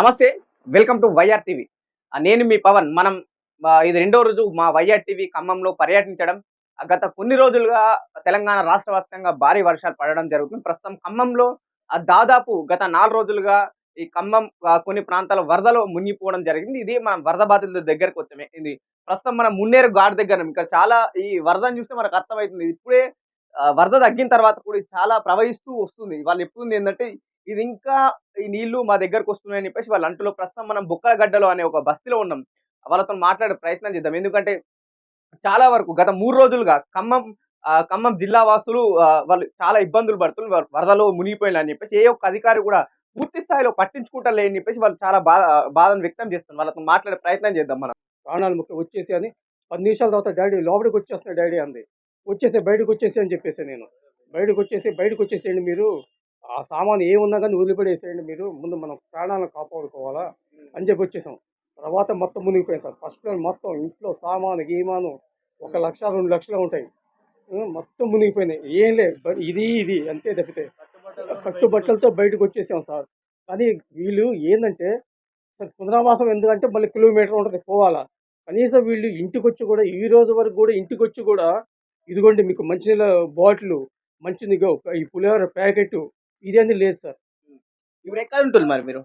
నమస్తే welcome to YR TV. నేను మీ పవన్. మనం ఇది రెండో రోజు మా వైఆర్ టీవీ ఖమ్మంలో పర్యటించడం. గత కొన్ని రోజులుగా తెలంగాణ రాష్ట్ర వ్యాప్తంగా భారీ వర్షాలు పడడం జరుగుతుంది. ప్రస్తుతం ఖమ్మంలో ఆ, దాదాపు గత నాలుగు రోజులుగా ఈ ఖమ్మం కొన్ని ప్రాంతాల వరదలో మునిగిపోవడం జరిగింది. ఇది మనం వరద బాధితుల దగ్గరకు వచ్చామే. ఇది ప్రస్తుతం మనం మున్నేరు ఘాట్ దగ్గర ఇంకా చాలా ఈ వరదను చూస్తే మనకు అర్థమవుతుంది. ఇప్పుడే వరద తగ్గిన తర్వాత కూడా చాలా ప్రవహిస్తూ వస్తుంది. వాళ్ళు ఎప్పుడు ఏంటంటే ఇది ఇంకా ఈ నీళ్ళు మా దగ్గరకు వస్తున్నాయని చెప్పేసి వాళ్ళ అంటులో ప్రస్తుతం మనం బుక్కల గడ్డలో అనే ఒక బస్తీలో ఉన్నాం. వాళ్ళతో మాట్లాడే ప్రయత్నం చేద్దాం. ఎందుకంటే చాలా వరకు గత మూడు రోజులుగా ఖమ్మం ఖమ్మం జిల్లా వాసులు వాళ్ళు చాలా ఇబ్బందులు పడుతున్నారు. వరదలో మునిగిపోయిన అని చెప్పేసి ఏ ఒక్క అధికారి కూడా పూర్తి స్థాయిలో పట్టించుకుంటా లేని చెప్పేసి వాళ్ళు చాలా బాధ బాధను వ్యక్తం చేస్తున్నారు. వాళ్ళతో మాట్లాడే ప్రయత్నం చేద్దాం మనం. ప్రాణాలు ముఖ్యం వచ్చేసి అని పది నిమిషాల తర్వాత డాడీ లోపలికి వచ్చేస్తున్నా డాడీ అంది. వచ్చేసి బయటకు వచ్చేసి అని చెప్పేసి నేను. బయటకు వచ్చేసి బయటకు వచ్చేసేయండి మీరు. ఆ సామాన్ ఏమున్నా కానీ వదిలిపడేసేయండి మీరు. ముందు మనం ప్రాణాలను కాపాడుకోవాలా అని చెప్పి వచ్చేసాం. తర్వాత మొత్తం మునిగిపోయాం సార్. ఫస్ట్ ఫ్లోర్ మొత్తం ఇంట్లో సామాను గీమాను ఒక లక్ష రెండు లక్షలు ఉంటాయి. మొత్తం మునిగిపోయినాయి ఏం లేదు. ఇది ఇది అంతే తప్పితే కట్టుబట్టలతో బయటకు వచ్చేసాం సార్. కానీ వీళ్ళు ఏంటంటే సార్ పునరావాసం ఎందుకంటే మళ్ళీ కిలోమీటర్ ఉంటుంది పోవాలా. కనీసం వీళ్ళు ఇంటికి వచ్చి కూడా ఈ రోజు వరకు కూడా ఇంటికి వచ్చి కూడా ఇదిగోండి మీకు మంచినీళ్ళ బాటిల్ మంచినీగో ఈ పులిహోర ప్యాకెట్ ఇదేంది లేదు సార్. ఇప్పుడు ఎక్కడ ఉంటుంది మరి మీరు?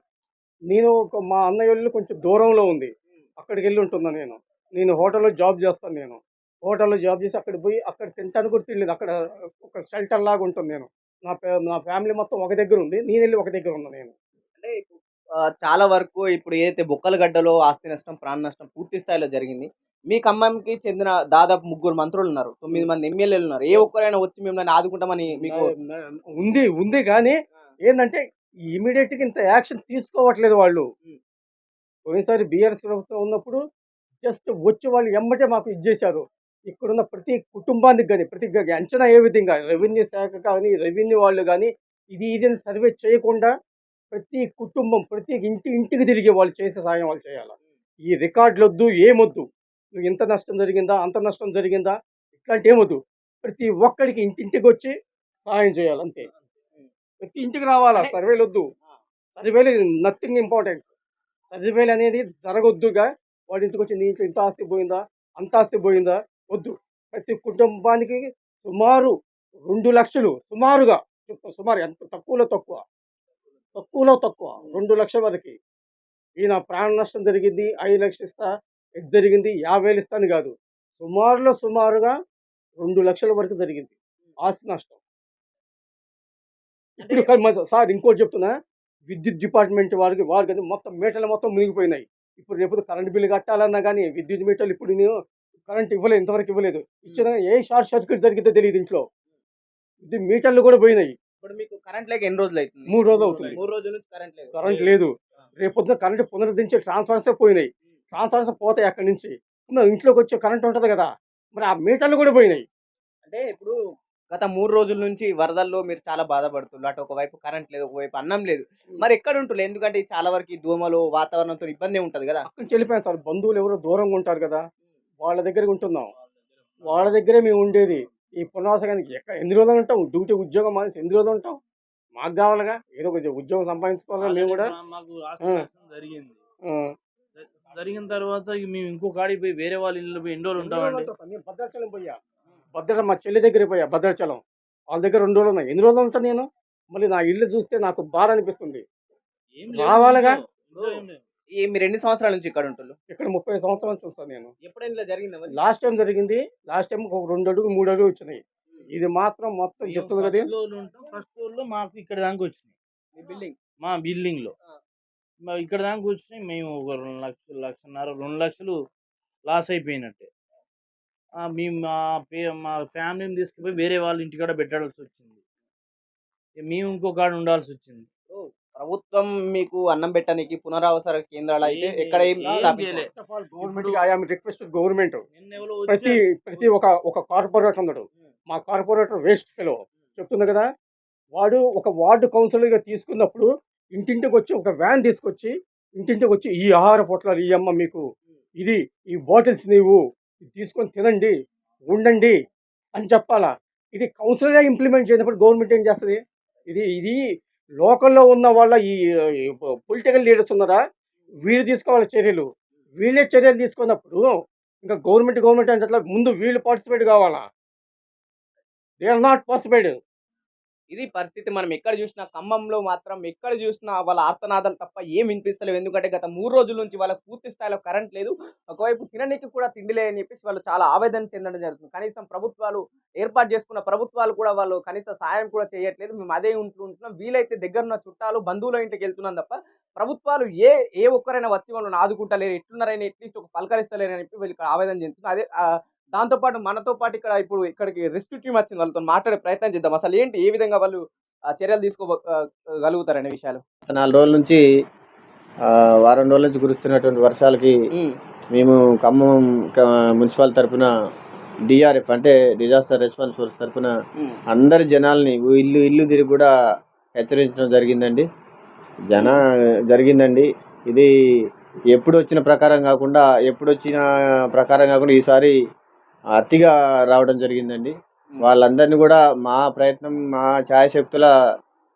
నేను ఒక మా అన్నయ్య వాళ్ళు కొంచెం దూరంలో ఉంది. అక్కడికి వెళ్ళి ఉంటున్నా నేను. నేను హోటల్లో జాబ్ చేస్తాను నేను. హోటల్లో జాబ్ చేసి అక్కడ పోయి అక్కడ తింటాను కూడా తినలేదు. అక్కడ ఒక షెల్టర్ లాగా ఉంటుంది నేను. నా ఫ్యా- నా ఫ్యామిలీ మొత్తం ఒక దగ్గర ఉంది. నేను వెళ్ళి ఒక దగ్గర ఉన్నా నేను. అంటే చాలా వరకు ఇప్పుడు ఏదైతే బొక్కల గడ్డలో ఆస్తి నష్టం ప్రాణ నష్టం పూర్తి స్థాయిలో జరిగింది మీ ఖమ్మంకి చెందిన దాదాపు ముగ్గురు మంత్రులు ఉన్నారు. తొమ్మిది మంది ఎమ్మెల్యేలు ఉన్నారు. ఏ ఒక్కరైనా వచ్చి మిమ్మల్ని ఆదుకుంటామని మీకు ఉంది ఉంది కానీ ఏంటంటే ఇమీడియట్గా ఇంత యాక్షన్ తీసుకోవట్లేదు వాళ్ళు. పోయినసారి బీఆర్ఎస్ ప్రభుత్వం ఉన్నప్పుడు జస్ట్ వచ్చి వాళ్ళు ఎమ్మటే మాకు ఇచ్చేశారు. ఇక్కడున్న ప్రతి కుటుంబానికి కానీ ప్రతి అంచనా ఏ విధంగా రెవెన్యూ శాఖ కానీ రెవెన్యూ వాళ్ళు కానీ ఇది ఇది సర్వే చేయకుండా ప్రతి కుటుంబం ప్రతి ఇంటి ఇంటికి తిరిగి వాళ్ళు చేసే సాయం వాళ్ళు చేయాలి? ఈ రికార్డులు వద్దు ఏమొద్దు? నువ్వు ఇంత నష్టం జరిగిందా అంత నష్టం జరిగిందా? ఇట్లాంటి ఏమొద్దు. ప్రతి ఒక్కడికి ఇంటింటికి వచ్చి సహాయం చేయాలి అంతే. ప్రతి ఇంటికి రావాలా? సర్వేలు వద్దు సర్వేలు నథింగ్ ఇంపార్టెంట్. సర్వేలు అనేది జరగొద్దుగా. వాడి ఇంటికి వచ్చి నీ ఇంట్లో ఇంత ఆస్తి పోయిందా అంత ఆస్తి పోయిందా? వద్దు. ప్రతి కుటుంబానికి సుమారు రెండు లక్షలు సుమారుగా. చెప్తా సుమారు ఎంత తక్కువలో తక్కువ. తక్కువలో తక్కువ రెండు లక్షల వరకు. ఈయన ప్రాణ నష్టం జరిగింది ఐదు లక్షలు ఇస్తా ఇది జరిగింది యాభై వేలు ఇస్తాను కాదు. సుమారులో సుమారుగా రెండు లక్షల వరకు జరిగింది. ఆస్తి నష్టం. ఇప్పుడు సార్ ఇంకోటి చెప్తున్నా విద్యుత్ డిపార్ట్మెంట్ వారికి వారికి మొత్తం మీటర్లు మొత్తం మునిగిపోయినాయి. ఇప్పుడు రేపు కరెంట్ బిల్లు కట్టాలన్నా కానీ విద్యుత్ మీటర్లు ఇప్పుడు నేను కరెంట్ ఇవ్వలేదు ఇంతవరకు ఇవ్వలేదు. ఇచ్చిన ఏ షార్ట్ సర్క్యూట్ జరిగితే తెలియదు ఇంట్లో. ఇది మీటర్లు కూడా పోయినాయి. ఇప్పుడు మీకు కరెంట్ లేక ఎన్ని రోజులు అవుతుంది? మూడు రోజులు అవుతుంది. మూడు రోజుల నుంచి కరెంట్ లేదు. కరెంట్ లేదు. రేపొద్దున కరెంట్ పునరుద్ధరించే ట్రాన్స్ఫార్మర్సే పోయినాయి. ట్రాన్స్ఫార్మర్స్ పోతాయి అక్కడి నుంచి. మరి ఇంట్లోకి వచ్చే కరెంట్ ఉంటుంది కదా. మరి ఆ మీటర్లు కూడా పోయినాయి. అంటే ఇప్పుడు గత మూడు రోజుల నుంచి వరదల్లో మీరు చాలా బాధపడుతున్నారు. అటు ఒకవైపు కరెంట్ లేదు ఒకవైపు అన్నం లేదు. మరి ఎక్కడ ఉంటుంది ఎందుకంటే చాలా వరకు దోమలు వాతావరణంతో ఇబ్బంది ఉంటది కదా. అక్కడి నుంచి వెళ్ళిపోయాం సార్. బంధువులు ఎవరో దూరంగా ఉంటారు కదా. వాళ్ళ దగ్గరికి ఉంటున్నాం. వాళ్ళ దగ్గరే మేము ఉండేది. ఈ పునరాసగానికి ఎక్కడ ఎన్ని రోజులు ఉంటాం? డ్యూటీ ఉద్యోగం మానేసి ఎన్ని రోజులు ఉంటాం? మాకు కావాలిగా? ఏదో కొంచెం ఉద్యోగం సంపాదించుకోవాలి మేము కూడా? మాకు జరిగింది. జరిగిన తర్వాత మేము ఇంకో కాడికి పోయి వేరే వాళ్ళ ఇల్లు పోయి ఎన్ని రోజులు ఉంటామండి? నేను భద్రాచలం పోయా. భద్రాచలం మా చెల్లి దగ్గర పోయా భద్రాచలం. వాళ్ళ దగ్గర రెండు రోజులు ఉన్నాయి. ఎన్ని రోజులు ఉంటాను నేను? మళ్ళీ నా ఇల్లు చూస్తే నాకు బాధ అనిపిస్తుంది. రావాలిగా? ఏం మీరు ఎన్ని సంవత్సరాల నుంచి ఇక్కడ ఉంటున్నారు ఇక్కడ ముప్పై సంవత్సరాలు చూస్తాను నేను. ఎప్పుడైనా జరిగిందా? లాస్ట్ టైం జరిగింది. లాస్ట్ టైం ఒక రెండు అడుగు మూడు అడుగు వచ్చినాయి. ఇది మాత్రం మొత్తం చెప్తుంది కదా ఫస్ట్ ఫ్లోర్లో మాకు ఇక్కడ దాకా వచ్చినాయి. మీ బిల్డింగ్? మా బిల్డింగ్లో ఇక్కడ దాకా వచ్చినాయి. మేము ఒక రెండు లక్షలు లక్షన్నర రెండు లక్షలు లాస్ అయిపోయినట్టే. మేము మా పే మా ఫ్యామిలీని తీసుకుపోయి వేరే వాళ్ళ ఇంటికాడ పెట్టాల్సి వచ్చింది. మేము ఇంకో కాడ ఉండాల్సి వచ్చింది. ప్రభుత్వం మీకు అన్నం పెట్టడానికి పునరావసర కేంద్రాలు అయితే ఎక్కడ ఏం ఏం స్థాపించారు? చేయలే. First of all government I'm request government ప్రతి. ప్రతి ఒక ఒక కార్పొరేటర్ ఉన్నాడు మా కార్పొరేటర్ వేస్ట్ ఫెలో చెప్తుంది కదా వాడు ఒక వార్డు కౌన్సిలర్గా తీసుకున్నప్పుడు ఇంటింటికి వచ్చి ఒక వ్యాన్ తీసుకొచ్చి ఇంటింటికి వచ్చి ఈ ఆహార పొట్లాలు ఈ అమ్మ మీకు ఇది ఈ బాటిల్స్ నీవు ఇది తీసుకొని తినండి ఉండండి అని చెప్పాలా. ఇది కౌన్సిలర్గా ఇంప్లిమెంట్ చేయనప్పుడు గవర్నమెంట్ ఏం చేస్తుంది? ఇది ఇది లోకల్లో ఉన్న వాళ్ళ ఈ పొలిటికల్ లీడర్స్ ఉన్నారా? వీళ్ళు తీసుకోవాలి చర్యలు. వీళ్ళే చర్యలు తీసుకున్నప్పుడు ఇంకా గవర్నమెంట్ గవర్నమెంట్ అంటే ముందు వీళ్ళు పార్టిసిపేట్ కావాలా? దే ఆర్ నాట్ పార్టిసిపేట్ ఇది పరిస్థితి మనం ఎక్కడ చూసినా ఖమ్మంలో మాత్రం ఎక్కడ చూసినా వాళ్ళ ఆర్తనాదాలు తప్ప ఏం వినిపిస్తలేవు. ఎందుకంటే గత మూడు రోజుల నుంచి వాళ్ళకి పూర్తి స్థాయిలో కరెంట్ లేదు. ఒకవైపు తిననీకి కూడా తిండి లేదని చెప్పేసి వాళ్ళు చాలా ఆవేదన చెందడం జరుగుతుంది. కనీసం ప్రభుత్వాలు ఏర్పాటు చేసుకున్న ప్రభుత్వాలు కూడా వాళ్ళు కనీస సాయం కూడా చేయట్లేదు. మేము అదే ఉంటూ ఉంటున్నాం. వీలైతే దగ్గరున్న చుట్టాలు బంధువుల ఇంటికి వెళ్తున్నాం తప్ప ప్రభుత్వాలు ఏ ఏ ఒక్కరైనా వచ్చి వాళ్ళని ఆదుకుంటలేరు. ఎట్లున్నారైనా ఎట్లీస్ట్ ఒక పలకరిస్తలేరని చెప్పి వీళ్ళు ఇక్కడ ఆవేదన చెందుతున్నారు. అదే ఆ, దాంతో పాటు మనతో పాటు ఇక్కడ ఇప్పుడు ఇక్కడికి రెస్క్యూ టీం వచ్చింది. వాళ్ళతో మాట్లాడే ప్రయత్నం చేద్దాం. అసలు ఏంటి? ఏ విధంగా వాళ్ళు చర్యలు తీసుకోగలుగుతారనే విషయాలు? నాలుగు రోజుల నుంచి వారం రోజుల నుంచి కురుస్తున్నటువంటి వర్షాలకి మేము ఖమ్మం మున్సిపల్ తరపున డిఆర్ఎఫ్ అంటే డిజాస్టర్ రెస్పాన్స్ ఫోర్స్ తరపున అందరి జనాల్ని ఇల్లు ఇల్లు తిరిగి కూడా హెచ్చరించడం జరిగిందండి. జన జరిగిందండి. ఇది ఎప్పుడు వచ్చిన ప్రకారం కాకుండా ఎప్పుడు వచ్చిన ప్రకారం కాకుండా ఈసారి అతిగా రావడం జరిగిందండి. వాళ్ళందరినీ కూడా మా ప్రయత్నం మా ఛాయశక్తుల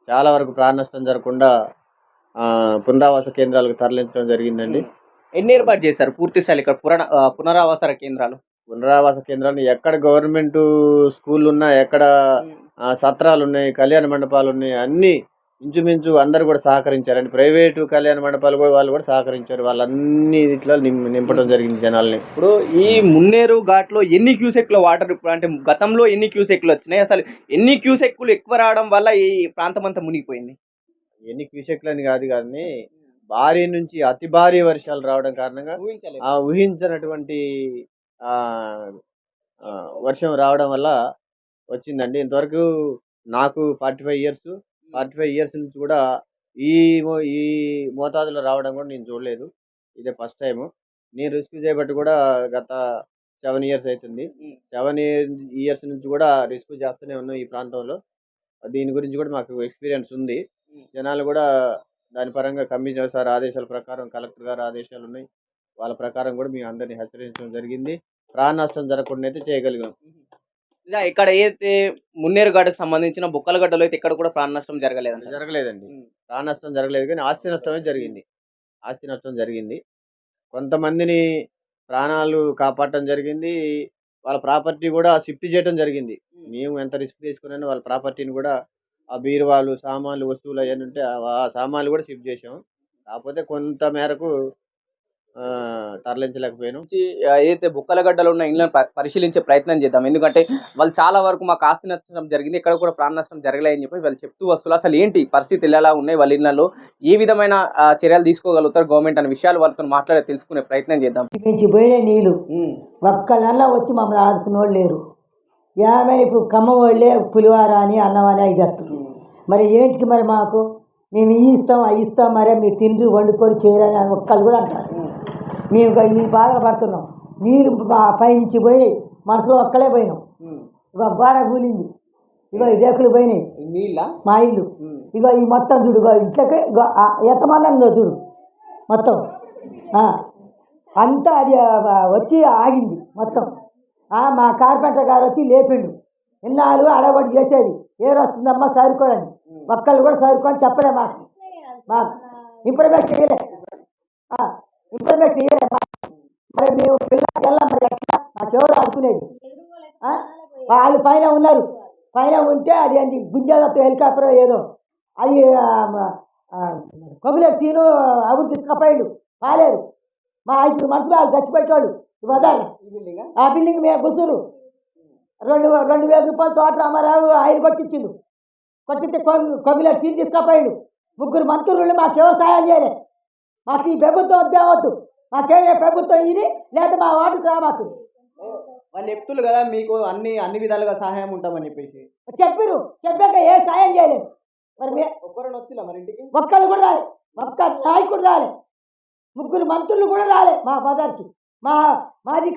చాలా వరకు ప్రాణ నష్టం జరగకుండా పునరావాస కేంద్రాలకు తరలించడం జరిగిందండి. ఎన్ని ఏర్పాటు చేశారు? పూర్తి స్థాయి ఇక్కడ పునర ఆ, పునరావాస కేంద్రాలు? పునరావాస కేంద్రాలు ఎక్కడ గవర్నమెంట్ స్కూల్ ఉన్నా ఎక్కడ సత్రాలు ఉన్నాయి కళ్యాణ మండపాలు ఉన్నాయి అన్ని ఇంచుమించు అందరు కూడా సహకరించారండి ప్రైవేటు కళ్యాణ మండపాలు కూడా వాళ్ళు కూడా సహకరించారు. వాళ్ళన్ని ఇట్లా నింపడం జరిగింది జనాల్ని. ఇప్పుడు ఈ మున్నేరు ఘాట్లో ఎన్ని క్యూసెక్ల వాటర్ ఇప్పుడు అంటే గతంలో ఎన్ని క్యూసెక్లు వచ్చినాయి? అసలు ఎన్ని క్యూసెక్లు ఎక్కువ రావడం వల్ల ఈ ప్రాంతం అంతా మునిగిపోయింది? ఎన్ని క్యూసెక్లు అని కాదు కానీ భారీ నుంచి అతి భారీ వర్షాలు రావడం కారణంగా ఆ ఊహించినటువంటి వర్షం రావడం వల్ల వచ్చిందండి. ఇంతవరకు నాకు forty five years. Forty five years నుంచి కూడా ఈ మో- ఈ మోతాదులో రావడం కూడా నేను చూడలేదు. ఇదే ఫస్ట్ టైం నేను రెస్క్యూ చేయబట్టి కూడా గత సెవెన్ ఇయర్స్ అవుతుంది సెవెన్ ఇయర్స్ నుంచి కూడా రెస్క్యూ చేస్తూనే ఉన్నాం ఈ ప్రాంతంలో. దీని గురించి కూడా మాకు ఎక్స్పీరియన్స్ ఉంది. జనాలు కూడా దాని పరంగా కమిషనర్ సార్ ఆదేశాల ప్రకారం కలెక్టర్ గారు ఆదేశాలు ఉన్నాయి. వాళ్ళ ప్రకారం కూడా మేము అందరినీ హెచ్చరించడం జరిగింది. ప్రాణ నష్టం జరగకుండా అయితే చేయగలిగాం. ఇలా ఇక్కడ ఏదైతే మున్నేరు ఘాటుకు సంబంధించిన బుక్కలగడ్డలో అయితే ఇక్కడ కూడా ప్రాణ నష్టం జరగలేదంట. జరగలేదండి. ప్రాణ నష్టం జరగలేదు కానీ ఆస్తి నష్టమే జరిగింది. ఆస్తి నష్టం జరిగింది. కొంతమందిని ప్రాణాలు కాపాడటం జరిగింది. వాళ్ళ ప్రాపర్టీ కూడా షిఫ్ట్ చేయడం జరిగింది. మేము ఎంత రిస్క్ తీసుకున్నా వాళ్ళ ప్రాపర్టీని కూడా ఆ బీరువాలు సామాన్లు వస్తువులు అవన్నీ ఉంటే ఆ సామాన్లు కూడా షిఫ్ట్ చేసాం కాకపోతే కొంత మేరకు తరలించలేకపోయాను. ఏదైతే బుక్కలగడ్డలో ఉన్న ఇళ్ళని ప- పరిశీలించే ప్రయత్నం చేద్దాం. ఎందుకంటే వాళ్ళు చాలా వరకు మాకు ఆస్తి నష్టం జరిగింది ఇక్కడ కూడా ప్రాణ నష్టం జరగలేదని చెప్పి వాళ్ళు చెప్తూ వస్తున్నారు. అసలు ఏంటి? పరిస్థితులు ఎలా ఉన్నాయి వాళ్ళ ఇళ్ళలో ఏ విధమైన చర్యలు తీసుకోగలుగుతారు గవర్నమెంట్ అనే విషయాలు వాళ్ళతో మాట్లాడే తెలుసుకునే ప్రయత్నం చేద్దాం. నుంచి పోయిన నీళ్ళు ఒక్క నెల వచ్చి మమ్మల్ని ఆదుకున్నోళ్ళు లేరు. ఏమైనా ఇప్పుడు ఖమ్మం వాళ్ళే పులివార అని అన్నమని ఐదు వస్తారు మరి ఏంటికి మరి మాకు? మేము ఈ ఇస్తాం అవి ఇస్తాం మరే మీరు తిండి వండుకొని చేయరని అని ఒక్కళ్ళు కూడా అంటారు మేము ఇక ఈ బాధలు పడుతున్నాం నీరు పైనుంచి పోయి మనసులో ఒక్కలే పోయినాం ఇక గోడ కూలింది. ఇగో ఈ రేకులు పోయినాయి. మా ఇల్లు. ఇగో ఈ మొత్తం చూడు ఇంట్లోకి ఎంతమంది చూడు. మొత్తం. ఆ, అంతా అది వచ్చి ఆగింది మొత్తం. ఆ, మా కార్పెంటర్ గారు వచ్చి లేపిండు. ఇన్నాళ్ళు అడగబడి చేసేది. ఏ వస్తుందమ్మా చదువుకోరని ఒక్కళ్ళు కూడా చదువుకొని చెప్పలే మాకు. మాకు. ఇన్ఫర్మేషన్ ఇవ్వలే ఇవ్వలే మాకు. మరి మేము పిల్లలకి వెళ్ళాం మరి ఎట్లా? మాకెవరు ఆడుకునేది? వాళ్ళు పైన ఉన్నారు. పైన ఉంటే అది అది గుంజాదత్త హెలికాప్టర్ ఏదో. అది కొగులేరు సీను అభివృద్ధి తీసుకుపోయాడు. కాలేదు మా ఐదుగురు మనుషులు వాళ్ళు చచ్చిపెట్టాడు వదాలి. ఆ బిల్డింగ్ మేము గుసూరు రెండు రెండు వేల రూపాయలు తోట రామారావు ఆయన కొట్టించిండు. కొట్టిస్తే కొగులేరు సీన్ తీసుకుపోయాడు. ముగ్గురు మంత్రులు మాకెవరు సాయం చేయలే. మాకు ఈ ప్రభుత్వం వద్దే వద్దు మాకేమే ప్రభుత్వం ఇది లేదా మా వాటికి రా మాకు వాళ్ళు చెప్తున్నారు కదా మీకు అన్ని అన్ని విధాలుగా సహాయం ఉంటామని చెప్పేసి. చెప్పిరు చెప్పాక ఏ సాయం చేయలేదు. మరి ఒక్కరు వచ్చిలా మరి ఇంటికి? ఒక్కళ్ళు కూడా రాలే. ఒక్క నాయకుడు రాలే. ముగ్గురు మంత్రులు కూడా రాలే మా బజార్కి మా మాజీ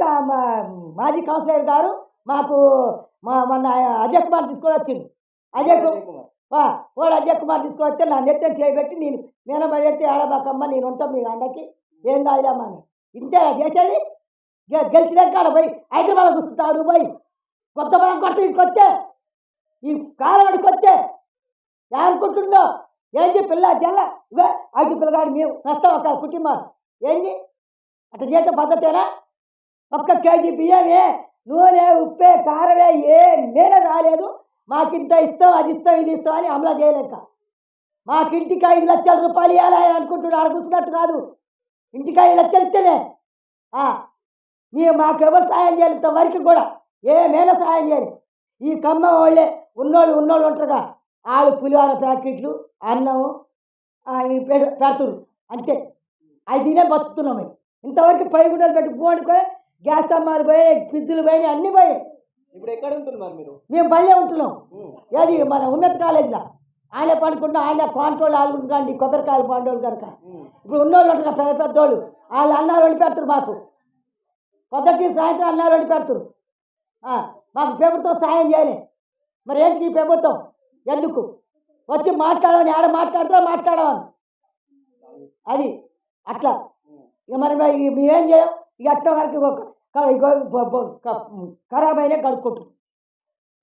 మాజీ కౌన్సిలర్ గారు మాకు మా మొన్న అజయ్ కుమార్ తీసుకొని వచ్చిండు. అజయ్ కు- వా, వాడు అజయ్ కుమార్ తీసుకొస్తే వస్తే నా చేయబెట్టి నేను నేను పడేస్తే ఆడబాకమ్మ నేను ఉంటాం మీ అండకి ఏం కాదులేమ్మా అని ఇంతే చేసేది? గె- గెలిచినాక పోయి హైదరాబాద్ కూర్చుంటారు పోయి. కొత్త బలం కొత్త ఇంకొస్తే ఈ కాలవాడికి వస్తే ఏమనుకుంటుందో ఏంటి పిల్ల తెల్ల? ఇగో ఐదు పిల్లగాడు మేము నష్టం ఒక కుటుంబం ఏంటి అట్లా చేసే పద్ధతేనా? ఒక్క కేజీ బియ్యమే నూనె ఉప్పే కారమే ఏ మేన రాలేదు. మాకింత ఇస్తాం అది ఇస్తాం ఇది ఇస్తాం అని అమలు చేయలేక. మాకింటికి ఐదు లక్షల రూపాయలు ఇవ్వాలి అనుకుంటున్నాడు అడుగుతున్నట్టు కాదు. ఇంటికి ఐదు లక్షలు ఇస్తేనే. మీరు మాకు ఎవరు సాయం చేయాలి ఇంతవరకు కూడా? ఏమైనా సాయం చేయాలి? ఈ కమ్మ వాళ్ళే ఉన్నోళ్ళు ఉన్నోళ్ళు ఉంటారుగా. వాళ్ళు పులిహోర ప్యాకెట్లు అన్నము ఆ, పెడుతురు. అంతే. అది తినే బతుకుతున్నాం ఇంతవరకు పై గుడ్డలు పెట్టి పోడుకొని గ్యాస్ స్తంభాలు పోయి ఫ్రిడ్జులు పోయి అన్నీ పోయి. ఇప్పుడు ఎక్కడ ఉంటుంది మరి మేము బళ్ళే ఉంటున్నాం. ఏది మన ఉన్నత కాలేజీలో? ఆయనే పడుకుంటా ఆయన కాంట్రోల్ ఆడుకుంటాండి కొబ్బరికాయలు పండుగలు కనుక. ఇప్పుడు ఉన్నోళ్ళు ఉంటారు పెద్ద పెద్దోళ్ళు. వాళ్ళు అన్నాలు వండి పెడతారు మాకు. పొద్దుటి సాయంత్రం అన్నాలు వండి పెడతారు. ఆ, మాకు ప్రభుత్వం సాయం చేయలే. మరి ఏంటి ఈ ప్రభుత్వం ఎందుకు? వచ్చి మాట్లాడమని ఆడ మాట్లాడుతా మాట్లాడమని. అది అట్లా. ఇక మరి మేమేం చేయం? ఇక అట్ట వరకు ఖరాబ్ అయినా కడుక్కుంటాం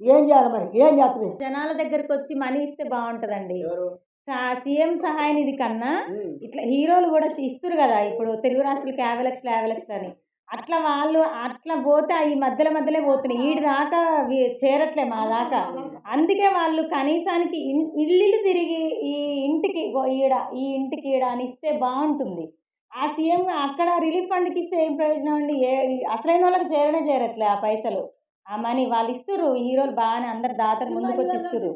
ఏం చేయాలి మరి? ఏం చేస్తుంది జనాల దగ్గరకు వచ్చి మనీ ఇస్తే బాగుంటదండి. సీఎం సహాయ నిధి కన్నా ఇట్లా హీరోలు కూడా ఇస్తారు కదా ఇప్పుడు తెలుగు రాష్ట్రాలకి యాభై లక్షలు యాభై లక్షలు అని. అట్లా వాళ్ళు అట్లా పోతే ఈ మధ్యలో మధ్యలో పోతున్నాయి. ఈడి దాకా చేరట్లే మా దాకా. అందుకే వాళ్ళు కనీసానికి ఇల్లు తిరిగి ఈ ఇంటికి ఈడ ఈ ఇంటికి ఈడ అని ఇస్తే బాగుంటుంది. ఆ సీఎం అక్కడ రిలీఫ్ ఫండ్కి ఇస్తే ఏం ప్రయోజనం అండి? ఏ అసలైన వాళ్ళకి చేరనే చేరట్లే ఆ పైసలు. ఆ మనీ వాళ్ళు ఇస్తుర్రు హీరోలు బాగానే అందరు దాతలు ముందుకు వచ్చి ఇస్తుర్రు.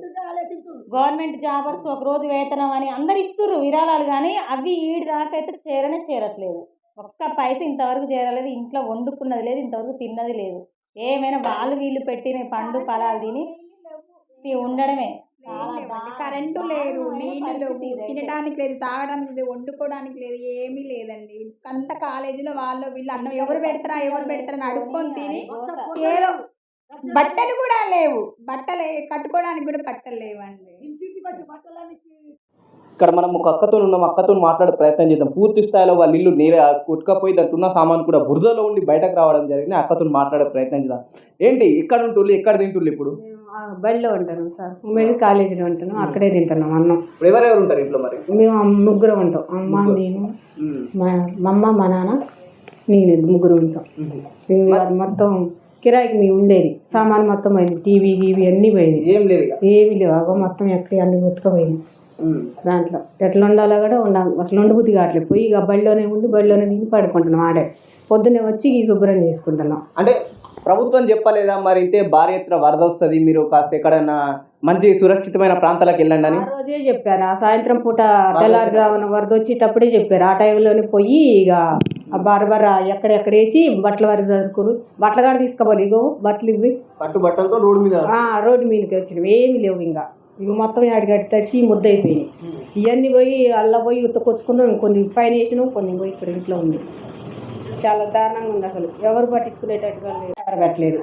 గవర్నమెంట్ జాబర్స్ ఒక రోజు వేతనం అని అందరు ఇస్తుర్రు విరాళాలు కానీ అవి ఈడి అయితే చేరనే చేరట్లేదు. ఒక్క పైస ఇంతవరకు చేరలేదు ఇంట్లో వండుకున్నది లేదు ఇంతవరకు తిన్నది లేదు. ఏమైనా వాళ్ళు వీళ్ళు పెట్టిన పండు ఫలాలు తిని ఉండడమే. దారుణం. కరెంటు లేదు లేవు ఇదైతే. తినడానికి లేదు తాగడానికి లేదు వండుకోవడానికి లేదు ఏమీ లేదండి. అంత కాలేజీలో వాళ్ళు వీళ్ళు అన్నం ఎవరు పెడతారా ఎవరు పెడతారా అని అడుక్కొని తిని ఏదో బట్టలు కూడా లేవు. బట్టలు కట్టుకోవడానికి కూడా బట్టలు లేవండి. ఇక్కడ మనం ఒక అక్కతో ఉన్నాం అక్కతో మాట్లాడే ప్రయత్నం చేద్దాం. పూర్తి స్థాయిలో వాళ్ళ ఇల్లు నీరే కొట్టుకపోయి దాంట్లో ఉన్న సామాన్ కూడా బురదలో ఉండి బయటకు రావడం జరిగింది. అక్కతో మాట్లాడే ప్రయత్నం చేద్దాం. ఏంటి? ఎక్కడ ఉంటుళ్ళు ఎక్కడ తింటుళ్ళు ఇప్పుడు? బడిలో ఉంటాను సార్. ఉమేది కాలేజీలో ఉంటాను అక్కడే తింటున్నాం అన్నం. ఎవరెవరు ఉంటారు ఇంట్లో మరి? మేము ముగ్గురు ఉంటాం. అమ్మ నేను మా మా అమ్మ మా నాన్న నేను ముగ్గురు ఉంటాం. మొత్తం కిరాయికి మేము ఉండేది. సామాన్ మొత్తం పోయింది. టీవీ గీవీ అన్నీ పోయింది. ఏం లేదు ఏవి లేవు. అగో మొత్తం ఎక్కడ అన్ని కొట్టుకుపోయింది. దాంట్లో ఎట్లా ఉండాలో కూడా ఉండాలి. అట్లా ఉండబుద్ధి కావట్లేదు. పోయి ఇక బడిలోనే ఉండి బడిలోనే తిని పడుకుంటున్నాం ఆడే. పొద్దున్నే వచ్చి ఈ శుభ్రం చేసుకుంటున్నాం. అంటే ప్రభుత్వం చెప్పలేదా మరి ఇంతే భారీ ఎత్తున వరద వస్తుంది మీరు కాస్త ఎక్కడైనా మంచి సురక్షితమైన ప్రాంతాలకు వెళ్ళండి అని? రోజే చెప్పారు. ఆ సాయంత్రం పూట తెల్లారుజామున వరద వచ్చేటప్పుడే చెప్పారు. ఆ టైంలోనే పోయి ఇక ఆ బరబర ఎక్కడెక్కడ వేసి బట్టల వరకు చదువుకుని బట్టల కాడ తీసుకోవాలి ఇగో బట్టలు ఇవి కట్టు బట్టలతో రోడ్డు మీద ఆ, రోడ్డు మీదకి వచ్చినవి ఏమీ లేవు ఇంకా. ఇక మొత్తం ఆడికి తచ్చి ముద్ద అయిపోయినాయి. ఇవన్నీ పోయి అల్ల పోయి ఉత్తకొచ్చుకున్నాం. కొన్ని పైన వేసినాం కొన్ని పోయి ఇక్కడ ఇంట్లో ఉంది చాలా దారుణంగా ఉంది అసలు. ఎవరు పట్టించుకునేటట్టుగా లేదు. పెట్టలేదు.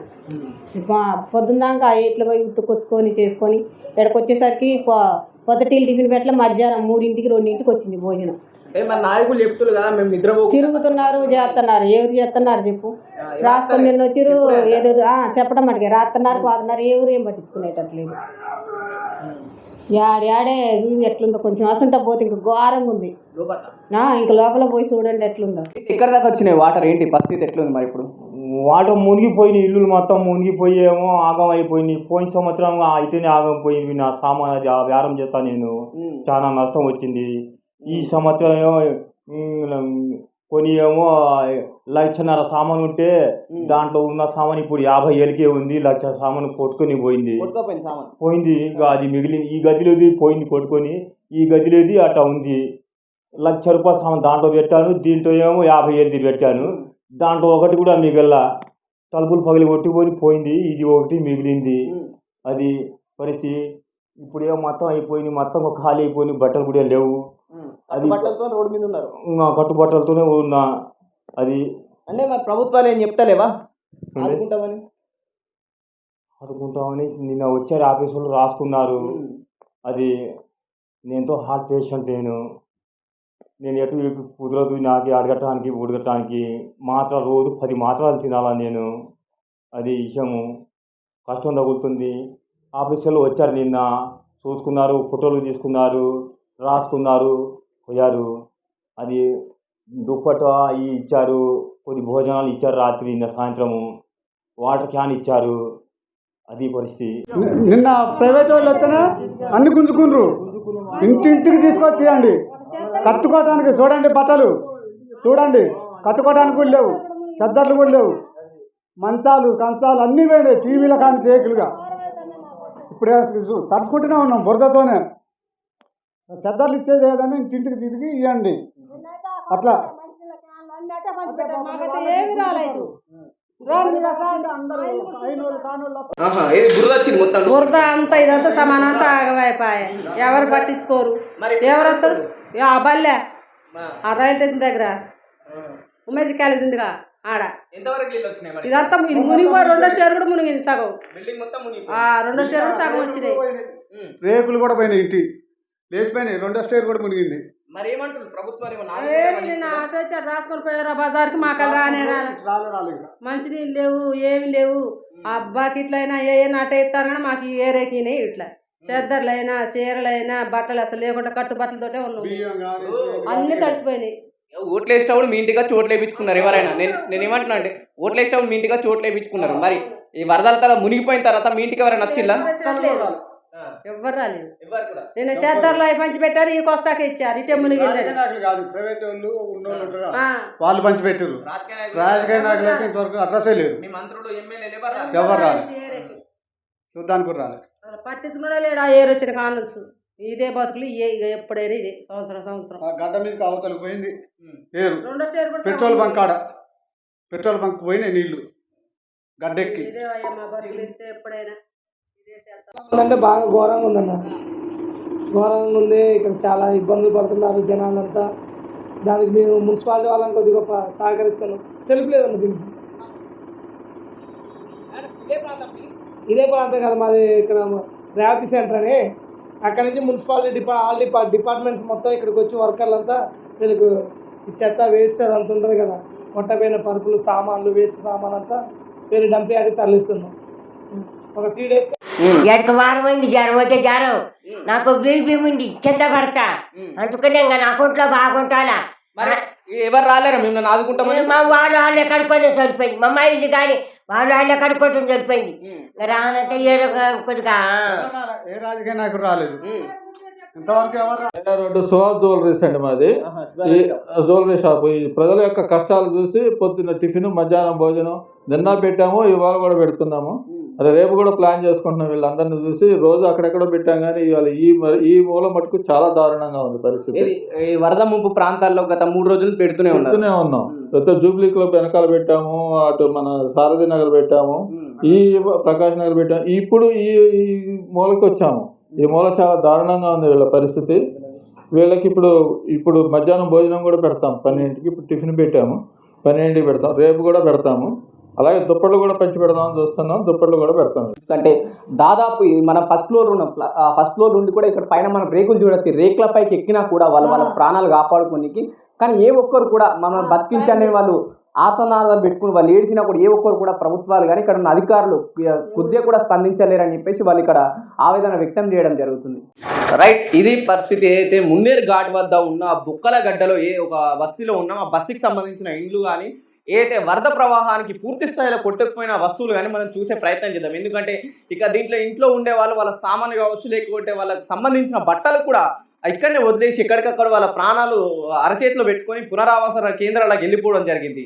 పొద్దున్నాక ఆ ఇట్లా పోయి ఉత్తుకొచ్చుకొని చేసుకొని ఇక్కడికి వచ్చేసరికి పొద్దుటీలు టిఫిన్ పెట్టలే మధ్యాహ్నం మూడింటికి రెండింటికి వచ్చింది భోజనం. నాయకులు చెప్తున్నారు కదా మేము నిద్రపో తిరుగుతున్నారు చేస్తున్నారు ఎవరు చేస్తున్నారు చెప్పు. రాసుకొని నిన్న వచ్చిరు ఏదో ఆ, చెప్పడం అడిగే రాస్తున్నారు పోతున్నారు ఎవరు ఏం పట్టించుకునేటట్లేదు. యాడ యాడే చూడు ఎట్లుందో కొంచెం అసంట పోతే ఇంక ఘోరంగా ఉంది. నా ఇంక లోపల పోయి చూడండి ఎట్లుందో. ఎక్కడ దాకా వచ్చినాయి? వాటర్ ఏంటి? పరిస్థితి ఎట్లుంది మరి ఇప్పుడు? వాటర్ మునిగిపోయినాయి ఇల్లులు మొత్తం మునిగిపోయేమో ఆగం అయిపోయినాయి పోయిన సంవత్సరం అయితేనే ఆగం పోయింది నా సామాన్ అది వ్యారం చేస్తా నేను. చాలా నష్టం వచ్చింది. ఈ సంవత్సరం కొన్ని ఏమో లక్షన్నర సామాన్ ఉంటే దాంట్లో ఉన్న సామాన్ ఇప్పుడు యాభై ఏళ్ళకే ఉంది లక్ష సామాన్ కొట్టుకొని పోయింది. పోయింది ఇక అది మిగిలి ఈ గదిలోది పోయింది కొట్టుకొని ఈ గదిలోది అట్లా ఉంది. లక్ష రూపాయల సామాన్ దాంట్లో పెట్టాను దీంట్లో ఏమో యాభై ఏళ్ళది పెట్టాను. దాంట్లో ఒకటి కూడా మిగల తలుపులు పగిలి కొట్టుకొని పోయింది ఇది ఒకటి మిగిలింది. అది పరిస్థితి. ఇప్పుడు ఏమో మొత్తం అయిపోయింది మొత్తం ఖాళీ అయిపోయింది బట్టలు కూడా లేవు. అది బట్టలతో రోడ్డు మీద ఉన్నారు. కట్టుబట్టలతోనే ఉన్నా అది అంటే మరి ప్రభుత్వాలు ఏం చెప్తలేవా? ఆదుకుంటామని. అనుకుంటామని నిన్న వచ్చారు ఆఫీసులో రాసుకున్నారు. అది నేనుతో హార్ట్ పేషెంట్ నేను. నేను ఎటు కుదరదు నాకు అడగటానికి ఉడగటానికి మాత్ర రోజు పది మాత్రలు తినాలా నేను. అది విషయము. కష్టం తగులుతుంది. ఆఫీసులో వచ్చారు నిన్న. చూసుకున్నారు ఫోటోలు తీసుకున్నారు రాసుకున్నారు. పోయారు. అది దుప్పట అవి ఇచ్చారు. కొద్ది భోజనాలు ఇచ్చారు రాత్రి నిన్న సాయంత్రము. వాటర్ క్యాన్ ఇచ్చారు. అది పరిస్థితి. నిన్న ప్రైవేట్ వాళ్ళు వస్తేనే అన్ని గుంజుకుండ్రు. ఇంటింటికి తీసుకొచ్చేయండి కట్టుకోవడానికి చూడండి బట్టలు. చూడండి కట్టుకోవడానికి కూడా లేవు. చద్దర్లు కూడా లేవు. మంచాలు కంచాలు అన్నీ పోయినాయి టీవీల కానీ చేయకులుగా. ఇప్పుడు తడుచుకుంటూనే ఉన్నాం బురదతోనే. చద్దర్లు ఇచ్చేది ఏదైనా ఇంటింటికి తిరిగి ఇవ్వండి అట్లా. బురద వచ్చింది మొత్తం? బురద అంతా ఇదంతా సమానం అంతా ఆగమైపోయాయి. ఎవరు పట్టించుకోరు. ఎవరు వస్తారు? ఆ బల్లె. ఆ, ఆ రైల్ స్టేషన్ దగ్గర. ఆ. ఉమేష్ కాలేజ్ ఉందిగా ఆడ. ఇదంతా ఇది మునిగిపోయి రెండో స్టేర్ కూడా మునిగింది సగం. బిల్డింగ్ మొత్తం మునిగిపోయింది. ఆ రెండో స్టేర్ కూడా సగం వచ్చినాయి. రేకులు కూడా పోయినాయి ఇంటి. లేచిపోయినాయి. రెండో స్టేర్ కూడా మునిగింది. మరి ఏమో నిన్న ఆటో వచ్చారు రాసుకొని పోయారు? బజార్కి మాకు రానే రాలే. రాలే రాలే ఇంకా. మంచినీళ్ళు లేవు ఏమి లేవు. ఆ బకెట్లైనా ఏ ఏ నాట ఇస్తారు కానీ మాకు ఈ ఏరేకినాయి ఇట్లా. చెద్దర్లైనా చీరలైనా బట్టలు అసలు లేకుండా కట్టు బట్టలతోటే ఉన్నాం. బియ్యం కానీ అన్ని తడిసిపోయినాయి. ఓట్లు వేసేటప్పుడు మీ ఇంటిగా చోట్లు వేయించుకున్నారు ఎవరైనా? నేను నేను ఏమంటున్నా అంటే ఓట్లు వేసేటప్పుడు మీ ఇంటిగా చోట్లు వేయించుకున్నారు. మరి ఈ వరదల తర్వాత మునిగిపోయిన తర్వాత మీ ఇంటికి ఎవరైనా వచ్చిల్లా? ఎవ్వరు రాలేదు. నేను చెద్దర్లు అవి పంచి పెట్టారు ఈ కోస్తాకే ఇచ్చారు ఇటే నాయకులు కాదు ప్రైవేట్ వాళ్ళు ఉన్నోళ్ళు వాళ్ళు పంచి పెట్టారు రాజకీయ నాయకులు అయితే ఇంతవరకు అడ్రస్సే లేదు. ఎవరు రాలేదు. రాలే. చూడ్డానికి కూడా రాలే అసలు పట్టించుకునే లేడు? ఆ ఏరు వచ్చిన కానుంచి ఇదే బతుకులు ఇక ఎప్పుడైనా ఇదే సంవత్సరం సంవత్సరం. ఆ గడ్డ మీదకి అవతలకు పోయింది. ఏరు రెండో స్టేర్ కూడా పెట్రోల్ బంక్ ఆడ. పెట్రోల్ బంక్ పోయినాయి నీళ్ళు. గడ్డెక్కి. ఇదే ఎప్పుడైనా. ఇదే ఉందంటే బాగా ఘోరంగా ఉందన్న. ఘోరంగా ఉంది ఇక్కడ చాలా ఇబ్బందులు పడుతున్నారు జనాలంతా. దానికి మేము మున్సిపాలిటీ వాళ్ళని కొద్దిగా సహకరిస్తాను. సహకరిస్తున్నాం తెలుపులేదన్న దీనికి. ఇదే ప్రాంతం కదా మాది ఇక్కడ రేవతి సెంటర్ అని. అక్కడ నుంచి మున్సిపాలిటీ డిపా ఆల్ డిపా డిపార్ట్మెంట్స్ మొత్తం ఇక్కడికి వచ్చి వర్కర్లంతా వీళ్ళకు ఈ చెత్త వేస్ట్ అదంతా ఉంటుంది కదా. మొట్టపోయిన పరుపులు సామాన్లు వేస్ట్ సామాన్ అంతా వీళ్ళు డంపి ఆడికి తరలిస్తున్నాం ఎడక వారం అయింది జ్వరం అయితే జ్వరం. నాకు బీపీ ఉంది కింద పడతా. అందుకనే ఇంకా నా అకౌంట్లో బాగుంటాలా మరి ఎవరు రాలేరా మిమ్మల్ని ఆదుకుంటామని? మా వాళ్ళు వాళ్ళే కనుక్కోవడం సరిపోయింది మా అమ్మాయి ఉంది కానీ వాళ్ళు వాళ్ళే కనుక్కోవడం సరిపోయింది రానంటే ఏదో కొద్దిగా ఏ రాజకీయ నాయకుడు రాలేదు. రోడ్డు సుహాస్ జ్యువెలరీస్ అండి మాది. ఈ జ్యువెలరీ షాప్ ఈ ప్రజల యొక్క కష్టాలు చూసి పొద్దున్న టిఫిన్ మధ్యాహ్నం భోజనం నిన్న పెట్టాము ఇవాళ కూడా పెడుతున్నాము. అదే రేపు కూడా ప్లాన్ చేసుకుంటున్నాం వీళ్ళందరినీ చూసి. రోజు అక్కడెక్కడో పెట్టాం కానీ ఇవాళ ఈ ఈ మూల మటుకు చాలా దారుణంగా ఉంది పరిస్థితి. ఈ వరద ముంపు ప్రాంతాల్లో గత మూడు రోజులు పెడుతూనే పెడుతూనే ఉన్నాం. అయితే జూబ్లీ క్లబ్ వెనకాల పెట్టాము అటు మన సారథి నగర్ పెట్టాము ఈ ప్రకాష్ నగర్ పెట్టాము. ఇప్పుడు ఈ ఈ మూలకి వచ్చాము. ఈ మూల చాలా దారుణంగా ఉంది వీళ్ళ పరిస్థితి. వీళ్ళకి ఇప్పుడు ఇప్పుడు మధ్యాహ్నం భోజనం కూడా పెడతాం. పన్నెండింటికి ఇప్పుడు టిఫిన్ పెట్టాము. పన్నెండింటికి పెడతాం. రేపు కూడా పెడతాము. అలాగే దుప్పట్లు కూడా పంచి పెడదామని చూస్తున్నాం దుప్పట్లు కూడా పెడతాం. ఎందుకంటే దాదాపు మనం ఫస్ట్ ఫ్లోర్ ఉన్నాం ఫస్ట్ ఫ్లోర్ నుండి కూడా ఇక్కడ పైన మనం రేకులు చూడొచ్చు రేకుల పైకి ఎక్కినా కూడా వాళ్ళు వాళ్ళ ప్రాణాలు కాపాడుకోనికి. కానీ ఏ ఒక్కరు కూడా మనం బతికించని వాళ్ళు ఆసనాలు పెట్టుకుని వాళ్ళు ఏడ్చినా కూడా ఏ ఒక్కరు కూడా ప్రభుత్వాలు కానీ ఇక్కడ ఉన్న అధికారులు కొద్దిగా కూడా స్పందించలేరని చెప్పేసి వాళ్ళు ఇక్కడ ఆవేదన వ్యక్తం చేయడం జరుగుతుంది. రైట్ ఇది పరిస్థితి అయితే మున్నేరు ఘాట్ వద్ద ఉన్న బుక్కల గడ్డలో ఏ ఒక బస్తీలో ఉన్నాం ఆ బస్తీకి సంబంధించిన ఇండ్లు కానీ ఏదైతే వరద ప్రవాహానికి పూర్తి స్థాయిలో కొట్టుకుపోయిన వస్తువులు కానీ మనం చూసే ప్రయత్నం చేద్దాం. ఎందుకంటే ఇక దీంట్లో ఇంట్లో ఉండే వాళ్ళు వాళ్ళ సామాన్లు కావచ్చు లేకపోతే వాళ్ళకి సంబంధించిన బట్టలు కూడా ఇక్కడనే వదిలేసి ఎక్కడికక్కడ వాళ్ళ ప్రాణాలు అరచేతిలో పెట్టుకొని పునరావాస కేంద్రాలకు వెళ్ళిపోవడం జరిగింది.